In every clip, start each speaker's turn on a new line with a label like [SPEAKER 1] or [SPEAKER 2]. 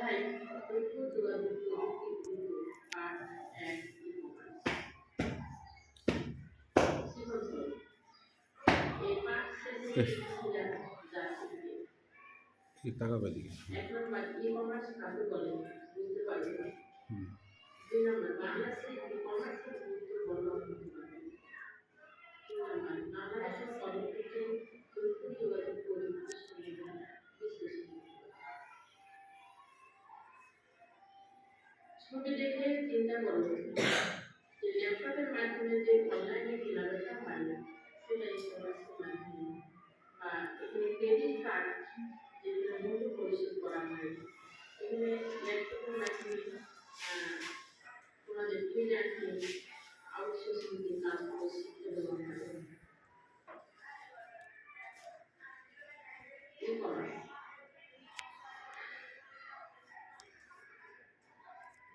[SPEAKER 1] অধ্যায় তথ্য যোগাযোগ পার্ট
[SPEAKER 2] এক কি টাকা পাই দিকে এখন না। ছবি দেখে চিন্তা করো যে ল্যাপটপের মাধ্যমে যে অনলাইনে কেনাবেচা হয় সেটা ই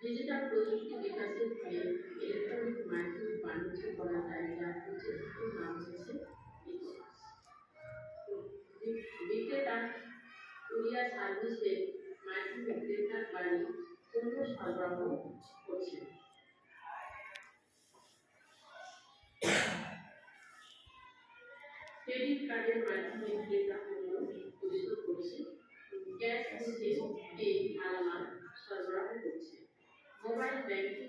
[SPEAKER 2] ডিজিটাল প্রযুক্তি বিকাশের ফলে ইলেকট্রনিক মাধ্যমে বাণিজ্য করা যায় যার প্রযুক্তির নাম হচ্ছে বিক্রেতা কুরিয়ার সার্ভিসের মাধ্যমে ক্রেতার বাড়ি পণ্য সরবরাহ করছে। ক্রেডিট কার্ডের মাধ্যমে ক্রেতা পণ্য পরিশোধ করছে। Cash David